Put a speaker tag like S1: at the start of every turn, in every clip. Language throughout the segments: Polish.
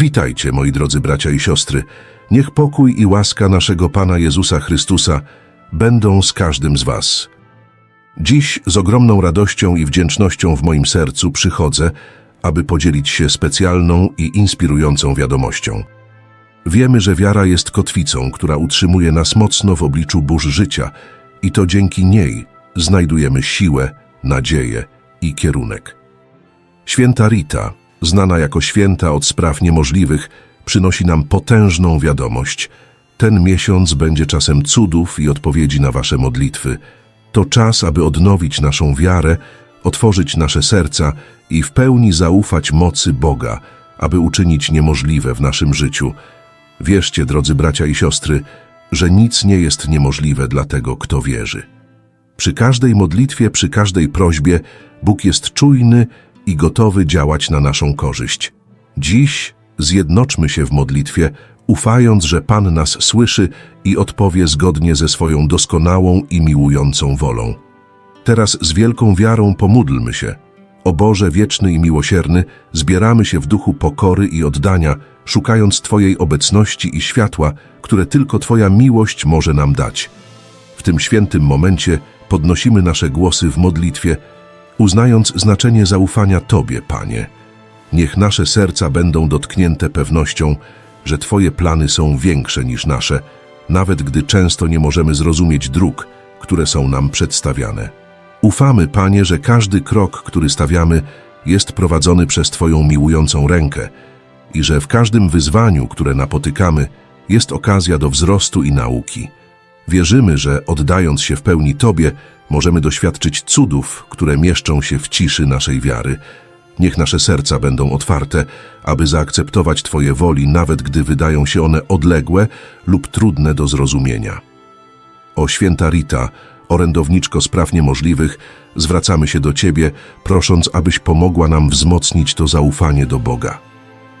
S1: Witajcie, moi drodzy bracia i siostry. Niech pokój i łaska naszego Pana Jezusa Chrystusa będą z każdym z Was. Dziś z ogromną radością i wdzięcznością w moim sercu przychodzę, aby podzielić się specjalną i inspirującą wiadomością. Wiemy, że wiara jest kotwicą, która utrzymuje nas mocno w obliczu burz życia i to dzięki niej znajdujemy siłę, nadzieję i kierunek. Święta Rita, znana jako święta od spraw niemożliwych, przynosi nam potężną wiadomość. Ten miesiąc będzie czasem cudów i odpowiedzi na Wasze modlitwy. To czas, aby odnowić naszą wiarę, otworzyć nasze serca i w pełni zaufać mocy Boga, aby uczynić niemożliwe w naszym życiu. Wierzcie, drodzy bracia i siostry, że nic nie jest niemożliwe dla tego, kto wierzy. Przy każdej modlitwie, przy każdej prośbie Bóg jest czujny i gotowy działać na naszą korzyść. Dziś zjednoczmy się w modlitwie, ufając, że Pan nas słyszy i odpowie zgodnie ze swoją doskonałą i miłującą wolą. Teraz z wielką wiarą pomódlmy się. O Boże wieczny i miłosierny, zbieramy się w duchu pokory i oddania, szukając Twojej obecności i światła, które tylko Twoja miłość może nam dać. W tym świętym momencie podnosimy nasze głosy w modlitwie, uznając znaczenie zaufania Tobie, Panie. Niech nasze serca będą dotknięte pewnością, że Twoje plany są większe niż nasze, nawet gdy często nie możemy zrozumieć dróg, które są nam przedstawiane. Ufamy, Panie, że każdy krok, który stawiamy, jest prowadzony przez Twoją miłującą rękę i że w każdym wyzwaniu, które napotykamy, jest okazja do wzrostu i nauki. Wierzymy, że oddając się w pełni Tobie, możemy doświadczyć cudów, które mieszczą się w ciszy naszej wiary. Niech nasze serca będą otwarte, aby zaakceptować Twoje woli, nawet gdy wydają się one odległe lub trudne do zrozumienia. O święta Rita, orędowniczko spraw niemożliwych, zwracamy się do Ciebie, prosząc, abyś pomogła nam wzmocnić to zaufanie do Boga.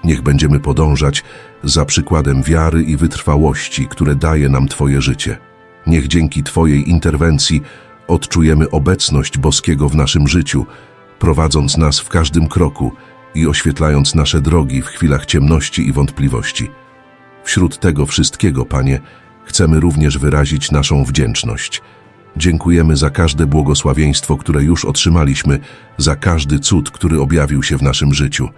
S1: Niech będziemy podążać za przykładem wiary i wytrwałości, które daje nam Twoje życie. Niech dzięki Twojej interwencji odczujemy obecność Boskiego w naszym życiu, prowadząc nas w każdym kroku i oświetlając nasze drogi w chwilach ciemności i wątpliwości. Wśród tego wszystkiego, Panie, chcemy również wyrazić naszą wdzięczność. Dziękujemy za każde błogosławieństwo, które już otrzymaliśmy, za każdy cud, który objawił się w naszym życiu.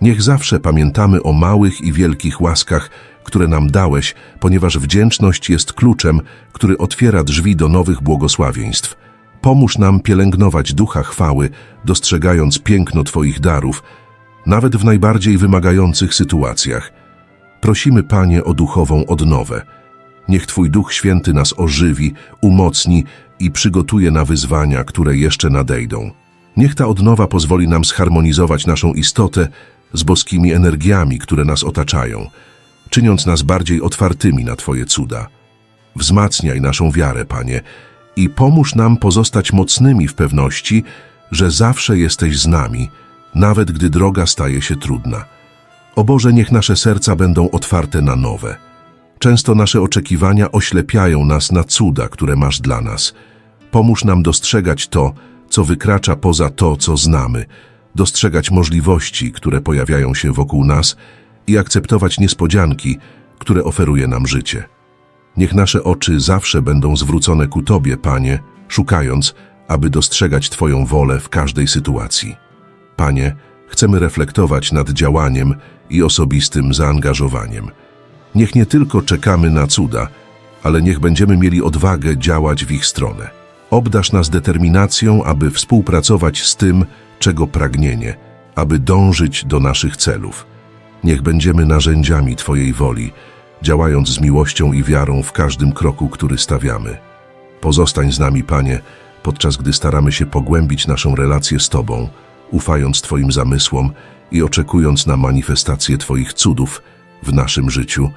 S1: Niech zawsze pamiętamy o małych i wielkich łaskach, które nam dałeś, ponieważ wdzięczność jest kluczem, który otwiera drzwi do nowych błogosławieństw. Pomóż nam pielęgnować ducha chwały, dostrzegając piękno Twoich darów, nawet w najbardziej wymagających sytuacjach. Prosimy, Panie, o duchową odnowę. Niech Twój Duch Święty nas ożywi, umocni i przygotuje na wyzwania, które jeszcze nadejdą. Niech ta odnowa pozwoli nam zharmonizować naszą istotę z boskimi energiami, które nas otaczają, czyniąc nas bardziej otwartymi na Twoje cuda. Wzmacniaj naszą wiarę, Panie, i pomóż nam pozostać mocnymi w pewności, że zawsze jesteś z nami, nawet gdy droga staje się trudna. O Boże, niech nasze serca będą otwarte na nowe. Często nasze oczekiwania oślepiają nas na cuda, które masz dla nas. Pomóż nam dostrzegać to, co wykracza poza to, co znamy, dostrzegać możliwości, które pojawiają się wokół nas i akceptować niespodzianki, które oferuje nam życie. Niech nasze oczy zawsze będą zwrócone ku Tobie, Panie, szukając, aby dostrzegać Twoją wolę w każdej sytuacji. Panie, chcemy reflektować nad działaniem i osobistym zaangażowaniem. Niech nie tylko czekamy na cuda, ale niech będziemy mieli odwagę działać w ich stronę. Obdasz nas determinacją, aby współpracować z tym, czego pragnienie, aby dążyć do naszych celów. Niech będziemy narzędziami Twojej woli, działając z miłością i wiarą w każdym kroku, który stawiamy. Pozostań z nami, Panie, podczas gdy staramy się pogłębić naszą relację z Tobą, ufając Twoim zamysłom i oczekując na manifestację Twoich cudów w naszym życiu.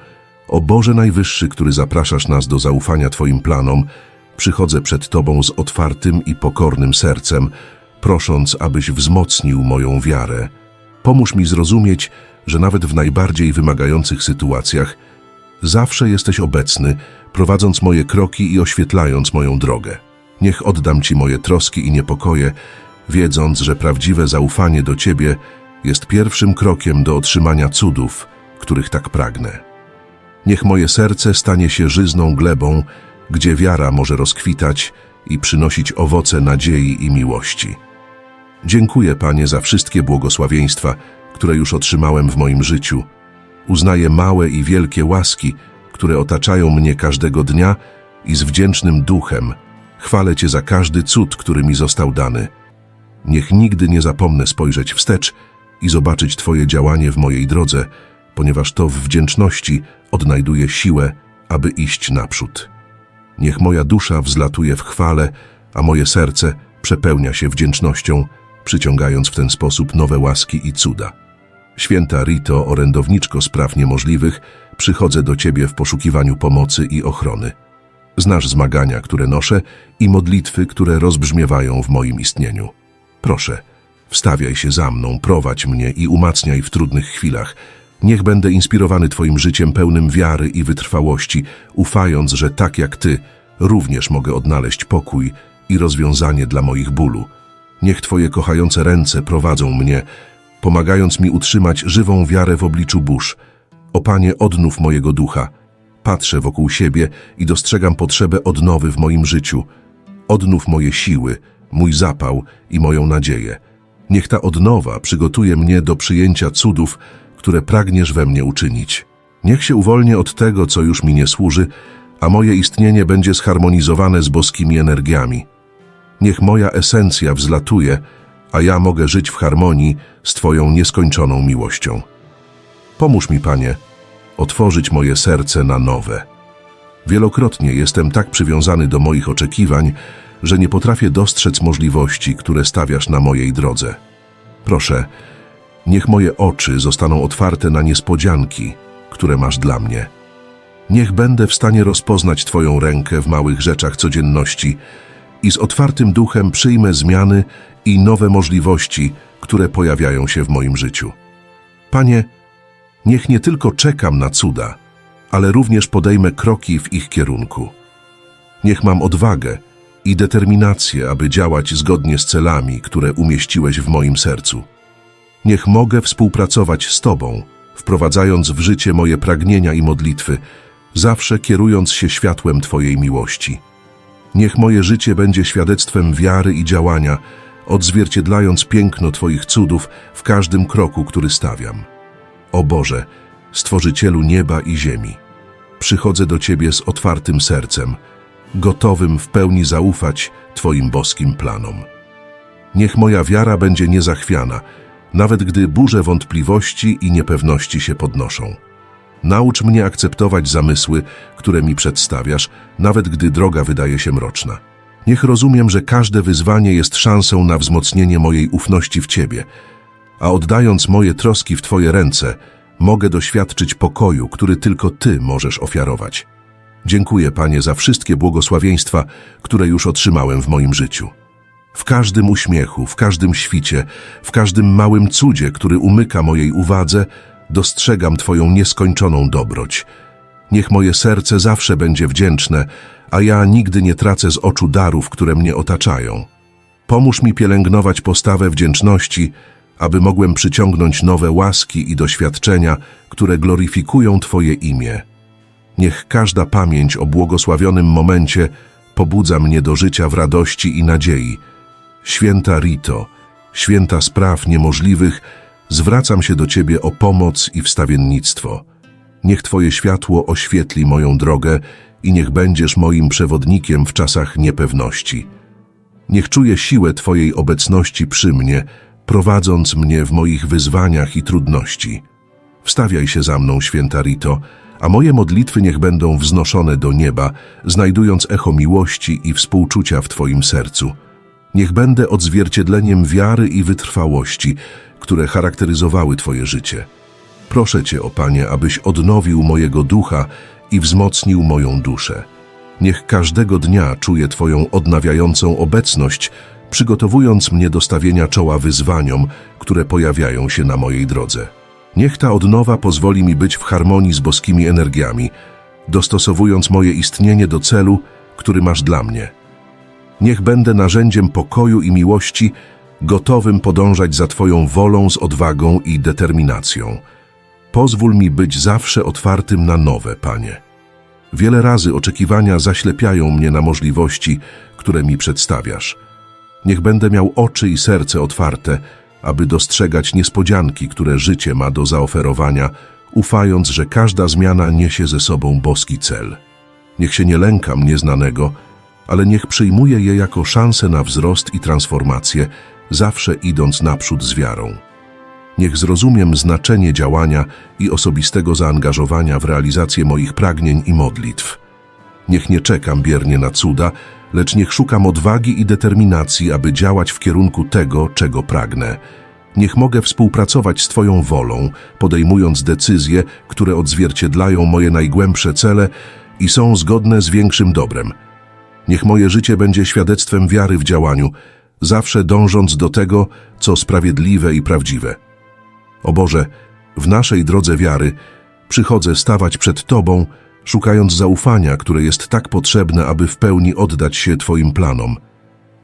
S1: O Boże Najwyższy, który zapraszasz nas do zaufania Twoim planom, przychodzę przed Tobą z otwartym i pokornym sercem, prosząc, abyś wzmocnił moją wiarę. Pomóż mi zrozumieć, że nawet w najbardziej wymagających sytuacjach zawsze jesteś obecny, prowadząc moje kroki i oświetlając moją drogę. Niech oddam Ci moje troski i niepokoje, wiedząc, że prawdziwe zaufanie do Ciebie jest pierwszym krokiem do otrzymania cudów, których tak pragnę. Niech moje serce stanie się żyzną glebą, gdzie wiara może rozkwitać i przynosić owoce nadziei i miłości. Dziękuję, Panie, za wszystkie błogosławieństwa, które już otrzymałem w moim życiu. Uznaję małe i wielkie łaski, które otaczają mnie każdego dnia i z wdzięcznym duchem chwalę Cię za każdy cud, który mi został dany. Niech nigdy nie zapomnę spojrzeć wstecz i zobaczyć Twoje działanie w mojej drodze, ponieważ to w wdzięczności odnajduję siłę, aby iść naprzód. Niech moja dusza wzlatuje w chwale, a moje serce przepełnia się wdzięcznością, przyciągając w ten sposób nowe łaski i cuda. Święta Rito, orędowniczko spraw niemożliwych, przychodzę do Ciebie w poszukiwaniu pomocy i ochrony. Znasz zmagania, które noszę i modlitwy, które rozbrzmiewają w moim istnieniu. Proszę, wstawiaj się za mną, prowadź mnie i umacniaj w trudnych chwilach. Niech będę inspirowany Twoim życiem pełnym wiary i wytrwałości, ufając, że tak jak Ty, również mogę odnaleźć pokój i rozwiązanie dla moich bólu. Niech Twoje kochające ręce prowadzą mnie, pomagając mi utrzymać żywą wiarę w obliczu burz. O Panie, odnów mojego ducha. Patrzę wokół siebie i dostrzegam potrzebę odnowy w moim życiu. Odnów moje siły, mój zapał i moją nadzieję. Niech ta odnowa przygotuje mnie do przyjęcia cudów, które pragniesz we mnie uczynić. Niech się uwolnię od tego, co już mi nie służy, a moje istnienie będzie zharmonizowane z boskimi energiami. Niech moja esencja wzlatuje, a ja mogę żyć w harmonii z Twoją nieskończoną miłością. Pomóż mi, Panie, otworzyć moje serce na nowe. Wielokrotnie jestem tak przywiązany do moich oczekiwań, że nie potrafię dostrzec możliwości, które stawiasz na mojej drodze. Proszę, niech moje oczy zostaną otwarte na niespodzianki, które masz dla mnie. Niech będę w stanie rozpoznać Twoją rękę w małych rzeczach codzienności i z otwartym duchem przyjmę zmiany i nowe możliwości, które pojawiają się w moim życiu. Panie, niech nie tylko czekam na cuda, ale również podejmę kroki w ich kierunku. Niech mam odwagę i determinację, aby działać zgodnie z celami, które umieściłeś w moim sercu. Niech mogę współpracować z Tobą, wprowadzając w życie moje pragnienia i modlitwy, zawsze kierując się światłem Twojej miłości. Niech moje życie będzie świadectwem wiary i działania, odzwierciedlając piękno Twoich cudów w każdym kroku, który stawiam. O Boże, Stworzycielu nieba i ziemi, przychodzę do Ciebie z otwartym sercem, gotowym w pełni zaufać Twoim boskim planom. Niech moja wiara będzie niezachwiana, nawet gdy burze wątpliwości i niepewności się podnoszą. Naucz mnie akceptować zamysły, które mi przedstawiasz, nawet gdy droga wydaje się mroczna. Niech rozumiem, że każde wyzwanie jest szansą na wzmocnienie mojej ufności w Ciebie, a oddając moje troski w Twoje ręce, mogę doświadczyć pokoju, który tylko Ty możesz ofiarować. Dziękuję, Panie, za wszystkie błogosławieństwa, które już otrzymałem w moim życiu. W każdym uśmiechu, w każdym świcie, w każdym małym cudzie, który umyka mojej uwadze, dostrzegam Twoją nieskończoną dobroć. Niech moje serce zawsze będzie wdzięczne, a ja nigdy nie tracę z oczu darów, które mnie otaczają. Pomóż mi pielęgnować postawę wdzięczności, aby mogłem przyciągnąć nowe łaski i doświadczenia, które gloryfikują Twoje imię. Niech każda pamięć o błogosławionym momencie pobudza mnie do życia w radości i nadziei. Święta Rito, święta spraw niemożliwych, zwracam się do Ciebie o pomoc i wstawiennictwo. Niech Twoje światło oświetli moją drogę i niech będziesz moim przewodnikiem w czasach niepewności. Niech czuję siłę Twojej obecności przy mnie, prowadząc mnie w moich wyzwaniach i trudności. Wstawiaj się za mną, święta Rito, a moje modlitwy niech będą wznoszone do nieba, znajdując echo miłości i współczucia w Twoim sercu. Niech będę odzwierciedleniem wiary i wytrwałości, które charakteryzowały Twoje życie. Proszę Cię, o Panie, abyś odnowił mojego ducha i wzmocnił moją duszę. Niech każdego dnia czuję Twoją odnawiającą obecność, przygotowując mnie do stawienia czoła wyzwaniom, które pojawiają się na mojej drodze. Niech ta odnowa pozwoli mi być w harmonii z boskimi energiami, dostosowując moje istnienie do celu, który masz dla mnie. Niech będę narzędziem pokoju i miłości, gotowym podążać za Twoją wolą z odwagą i determinacją. Pozwól mi być zawsze otwartym na nowe, Panie. Wiele razy oczekiwania zaślepiają mnie na możliwości, które mi przedstawiasz. Niech będę miał oczy i serce otwarte, aby dostrzegać niespodzianki, które życie ma do zaoferowania, ufając, że każda zmiana niesie ze sobą boski cel. Niech się nie lękam nieznanego, ale niech przyjmuję je jako szansę na wzrost i transformację, zawsze idąc naprzód z wiarą. Niech zrozumiem znaczenie działania i osobistego zaangażowania w realizację moich pragnień i modlitw. Niech nie czekam biernie na cuda, lecz niech szukam odwagi i determinacji, aby działać w kierunku tego, czego pragnę. Niech mogę współpracować z Twoją wolą, podejmując decyzje, które odzwierciedlają moje najgłębsze cele i są zgodne z większym dobrem. Niech moje życie będzie świadectwem wiary w działaniu, zawsze dążąc do tego, co sprawiedliwe i prawdziwe. O Boże, w naszej drodze wiary przychodzę stawać przed Tobą, szukając zaufania, które jest tak potrzebne, aby w pełni oddać się Twoim planom.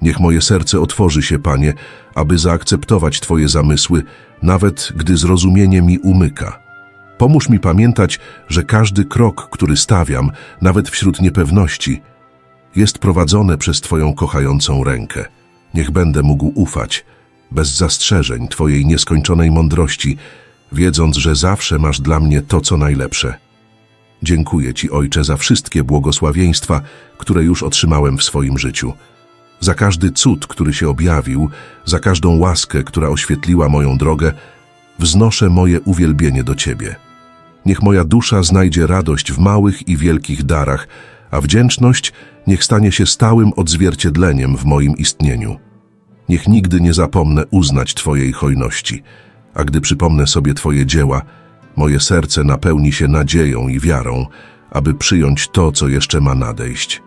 S1: Niech moje serce otworzy się, Panie, aby zaakceptować Twoje zamysły, nawet gdy zrozumienie mi umyka. Pomóż mi pamiętać, że każdy krok, który stawiam, nawet wśród niepewności, jest prowadzone przez Twoją kochającą rękę. Niech będę mógł ufać, bez zastrzeżeń Twojej nieskończonej mądrości, wiedząc, że zawsze masz dla mnie to, co najlepsze. Dziękuję Ci, Ojcze, za wszystkie błogosławieństwa, które już otrzymałem w swoim życiu. Za każdy cud, który się objawił, za każdą łaskę, która oświetliła moją drogę, wznoszę moje uwielbienie do Ciebie. Niech moja dusza znajdzie radość w małych i wielkich darach, a wdzięczność niech stanie się stałym odzwierciedleniem w moim istnieniu. Niech nigdy nie zapomnę uznać Twojej hojności, a gdy przypomnę sobie Twoje dzieła, moje serce napełni się nadzieją i wiarą, aby przyjąć to, co jeszcze ma nadejść.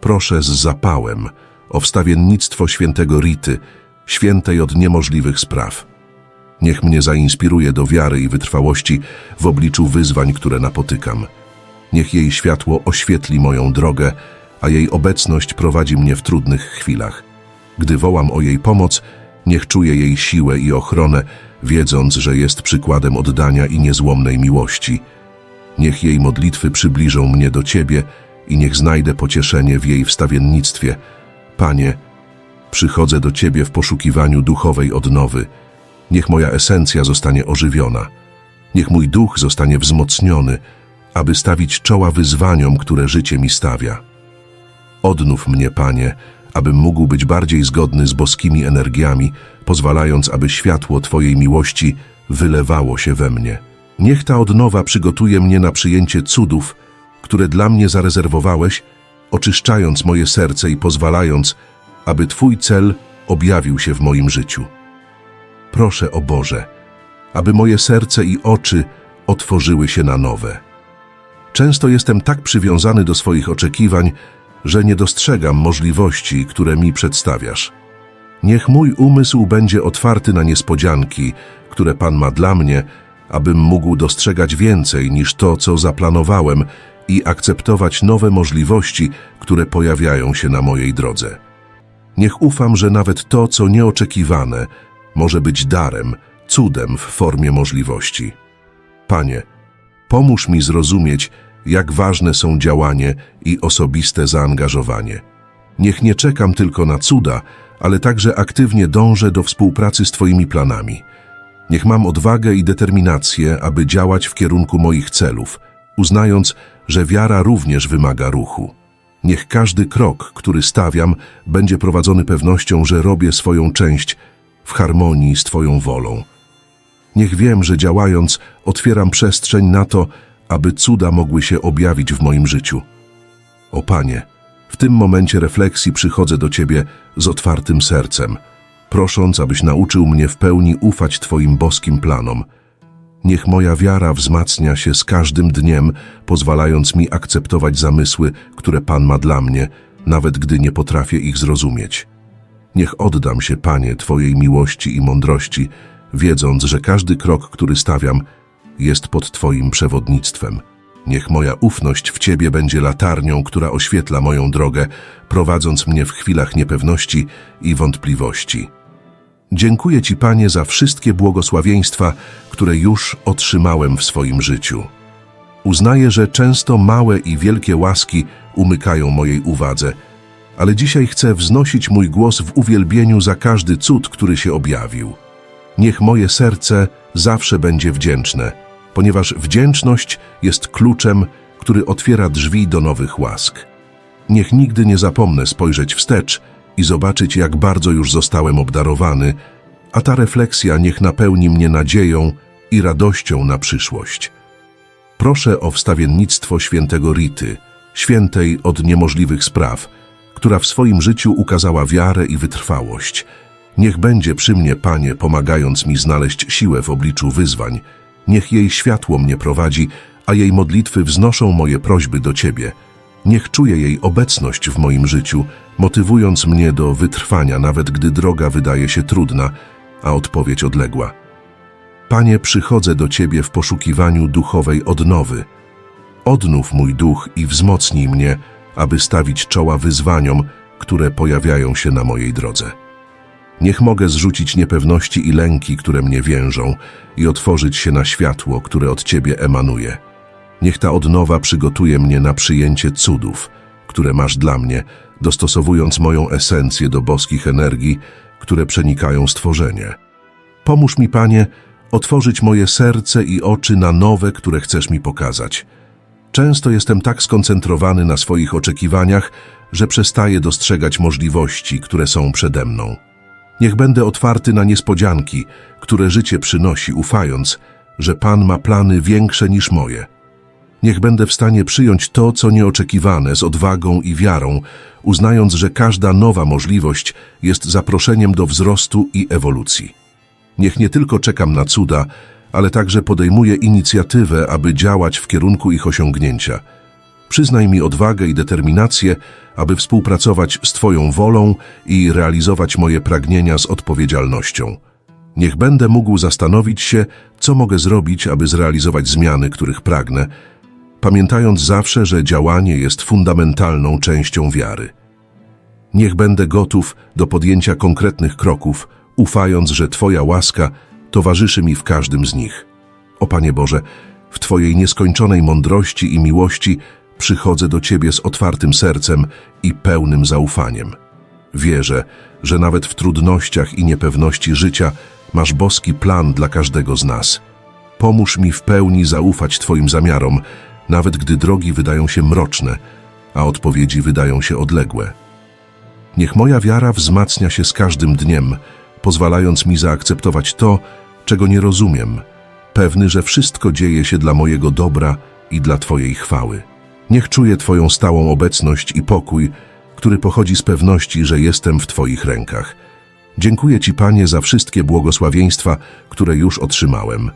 S1: Proszę z zapałem o wstawiennictwo świętego Rity, świętej od niemożliwych spraw. Niech mnie zainspiruje do wiary i wytrwałości w obliczu wyzwań, które napotykam. Niech jej światło oświetli moją drogę, a jej obecność prowadzi mnie w trudnych chwilach. Gdy wołam o jej pomoc, niech czuję jej siłę i ochronę, wiedząc, że jest przykładem oddania i niezłomnej miłości. Niech jej modlitwy przybliżą mnie do Ciebie i niech znajdę pocieszenie w jej wstawiennictwie. Panie, przychodzę do Ciebie w poszukiwaniu duchowej odnowy. Niech moja esencja zostanie ożywiona. Niech mój duch zostanie wzmocniony, aby stawić czoła wyzwaniom, które życie mi stawia. Odnów mnie, Panie, abym mógł być bardziej zgodny z boskimi energiami, pozwalając, aby światło Twojej miłości wylewało się we mnie. Niech ta odnowa przygotuje mnie na przyjęcie cudów, które dla mnie zarezerwowałeś, oczyszczając moje serce i pozwalając, aby Twój cel objawił się w moim życiu. Proszę o Boże, aby moje serce i oczy otworzyły się na nowe. Często jestem tak przywiązany do swoich oczekiwań, że nie dostrzegam możliwości, które mi przedstawiasz. Niech mój umysł będzie otwarty na niespodzianki, które Pan ma dla mnie, abym mógł dostrzegać więcej niż to, co zaplanowałem i akceptować nowe możliwości, które pojawiają się na mojej drodze. Niech ufam, że nawet to, co nieoczekiwane, może być darem, cudem w formie możliwości. Panie, pomóż mi zrozumieć, jak ważne są działanie i osobiste zaangażowanie. Niech nie czekam tylko na cuda, ale także aktywnie dążę do współpracy z Twoimi planami. Niech mam odwagę i determinację, aby działać w kierunku moich celów, uznając, że wiara również wymaga ruchu. Niech każdy krok, który stawiam, będzie prowadzony pewnością, że robię swoją część w harmonii z Twoją wolą. Niech wiem, że działając otwieram przestrzeń na to, aby cuda mogły się objawić w moim życiu. O Panie, w tym momencie refleksji przychodzę do Ciebie z otwartym sercem, prosząc, abyś nauczył mnie w pełni ufać Twoim boskim planom. Niech moja wiara wzmacnia się z każdym dniem, pozwalając mi akceptować zamysły, które Pan ma dla mnie, nawet gdy nie potrafię ich zrozumieć. Niech oddam się, Panie, Twojej miłości i mądrości, wiedząc, że każdy krok, który stawiam, jest pod Twoim przewodnictwem. Niech moja ufność w Ciebie będzie latarnią, która oświetla moją drogę, prowadząc mnie w chwilach niepewności i wątpliwości. Dziękuję Ci, Panie, za wszystkie błogosławieństwa, które już otrzymałem w swoim życiu. Uznaję, że często małe i wielkie łaski umykają mojej uwadze, ale dzisiaj chcę wznosić mój głos w uwielbieniu za każdy cud, który się objawił. Niech moje serce zawsze będzie wdzięczne, ponieważ wdzięczność jest kluczem, który otwiera drzwi do nowych łask. Niech nigdy nie zapomnę spojrzeć wstecz i zobaczyć, jak bardzo już zostałem obdarowany, a ta refleksja niech napełni mnie nadzieją i radością na przyszłość. Proszę o wstawiennictwo świętego Rity, świętej od niemożliwych spraw, która w swoim życiu ukazała wiarę i wytrwałość. Niech będzie przy mnie, Panie, pomagając mi znaleźć siłę w obliczu wyzwań. Niech jej światło mnie prowadzi, a jej modlitwy wznoszą moje prośby do Ciebie. Niech czuje jej obecność w moim życiu, motywując mnie do wytrwania, nawet gdy droga wydaje się trudna, a odpowiedź odległa. Panie, przychodzę do Ciebie w poszukiwaniu duchowej odnowy. Odnów mój duch i wzmocnij mnie, aby stawić czoła wyzwaniom, które pojawiają się na mojej drodze. Niech mogę zrzucić niepewności i lęki, które mnie więżą, i otworzyć się na światło, które od Ciebie emanuje. Niech ta odnowa przygotuje mnie na przyjęcie cudów, które masz dla mnie, dostosowując moją esencję do boskich energii, które przenikają stworzenie. Pomóż mi, Panie, otworzyć moje serce i oczy na nowe, które chcesz mi pokazać. Często jestem tak skoncentrowany na swoich oczekiwaniach, że przestaję dostrzegać możliwości, które są przede mną. Niech będę otwarty na niespodzianki, które życie przynosi, ufając, że Pan ma plany większe niż moje. Niech będę w stanie przyjąć to, co nieoczekiwane, z odwagą i wiarą, uznając, że każda nowa możliwość jest zaproszeniem do wzrostu i ewolucji. Niech nie tylko czekam na cuda, ale także podejmuję inicjatywę, aby działać w kierunku ich osiągnięcia. Przyznaj mi odwagę i determinację, aby współpracować z Twoją wolą i realizować moje pragnienia z odpowiedzialnością. Niech będę mógł zastanowić się, co mogę zrobić, aby zrealizować zmiany, których pragnę, pamiętając zawsze, że działanie jest fundamentalną częścią wiary. Niech będę gotów do podjęcia konkretnych kroków, ufając, że Twoja łaska towarzyszy mi w każdym z nich. O Panie Boże, w Twojej nieskończonej mądrości i miłości przychodzę do Ciebie z otwartym sercem i pełnym zaufaniem. Wierzę, że nawet w trudnościach i niepewności życia masz boski plan dla każdego z nas. Pomóż mi w pełni zaufać Twoim zamiarom, nawet gdy drogi wydają się mroczne, a odpowiedzi wydają się odległe. Niech moja wiara wzmacnia się z każdym dniem, pozwalając mi zaakceptować to, czego nie rozumiem, pewny, że wszystko dzieje się dla mojego dobra i dla Twojej chwały. Niech czuję Twoją stałą obecność i pokój, który pochodzi z pewności, że jestem w Twoich rękach. Dziękuję Ci, Panie, za wszystkie błogosławieństwa, które już otrzymałem.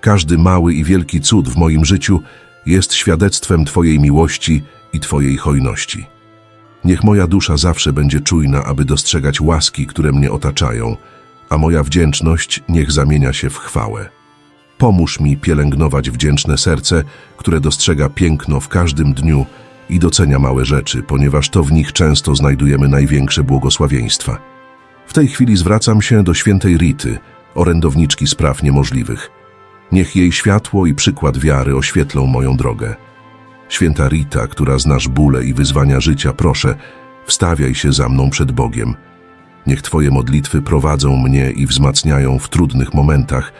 S1: Każdy mały i wielki cud w moim życiu jest świadectwem Twojej miłości i Twojej hojności. Niech moja dusza zawsze będzie czujna, aby dostrzegać łaski, które mnie otaczają, a moja wdzięczność niech zamienia się w chwałę. Pomóż mi pielęgnować wdzięczne serce, które dostrzega piękno w każdym dniu i docenia małe rzeczy, ponieważ to w nich często znajdujemy największe błogosławieństwa. W tej chwili zwracam się do świętej Rity, orędowniczki spraw niemożliwych. Niech jej światło i przykład wiary oświetlą moją drogę. Święta Rita, która znasz bóle i wyzwania życia, proszę, wstawiaj się za mną przed Bogiem. Niech Twoje modlitwy prowadzą mnie i wzmacniają w trudnych momentach,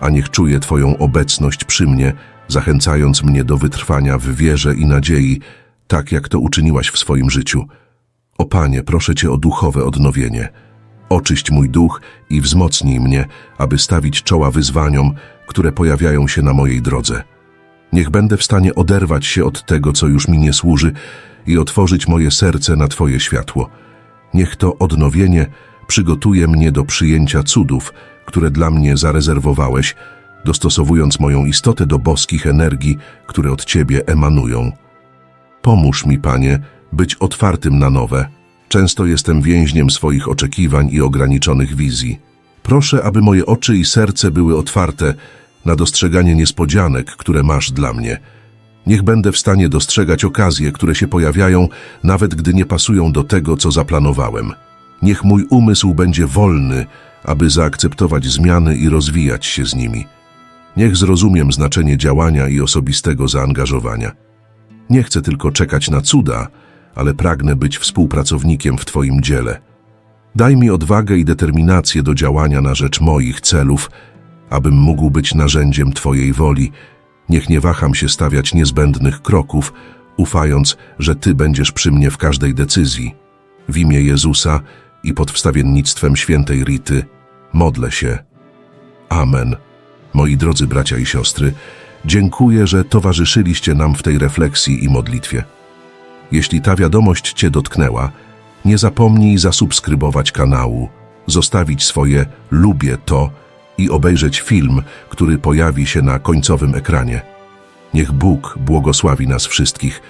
S1: a niech czuję Twoją obecność przy mnie, zachęcając mnie do wytrwania w wierze i nadziei, tak jak to uczyniłaś w swoim życiu. O Panie, proszę Cię o duchowe odnowienie. Oczyść mój duch i wzmocnij mnie, aby stawić czoła wyzwaniom, które pojawiają się na mojej drodze. Niech będę w stanie oderwać się od tego, co już mi nie służy i otworzyć moje serce na Twoje światło. Niech to odnowienie przygotuje mnie do przyjęcia cudów, które dla mnie zarezerwowałeś, dostosowując moją istotę do boskich energii, które od Ciebie emanują. Pomóż mi, Panie, być otwartym na nowe. Często jestem więźniem swoich oczekiwań i ograniczonych wizji. Proszę, aby moje oczy i serce były otwarte na dostrzeganie niespodzianek, które masz dla mnie. Niech będę w stanie dostrzegać okazje, które się pojawiają, nawet gdy nie pasują do tego, co zaplanowałem. Niech mój umysł będzie wolny, aby zaakceptować zmiany i rozwijać się z nimi. Niech zrozumiem znaczenie działania i osobistego zaangażowania. Nie chcę tylko czekać na cuda, ale pragnę być współpracownikiem w Twoim dziele. Daj mi odwagę i determinację do działania na rzecz moich celów, abym mógł być narzędziem Twojej woli. Niech nie waham się stawiać niezbędnych kroków, ufając, że Ty będziesz przy mnie w każdej decyzji. W imię Jezusa i pod wstawiennictwem świętej Rity modlę się. Amen. Moi drodzy bracia i siostry, dziękuję, że towarzyszyliście nam w tej refleksji i modlitwie. Jeśli ta wiadomość Cię dotknęła, nie zapomnij zasubskrybować kanału, zostawić swoje lubię to i obejrzeć film, który pojawi się na końcowym ekranie. Niech Bóg błogosławi nas wszystkich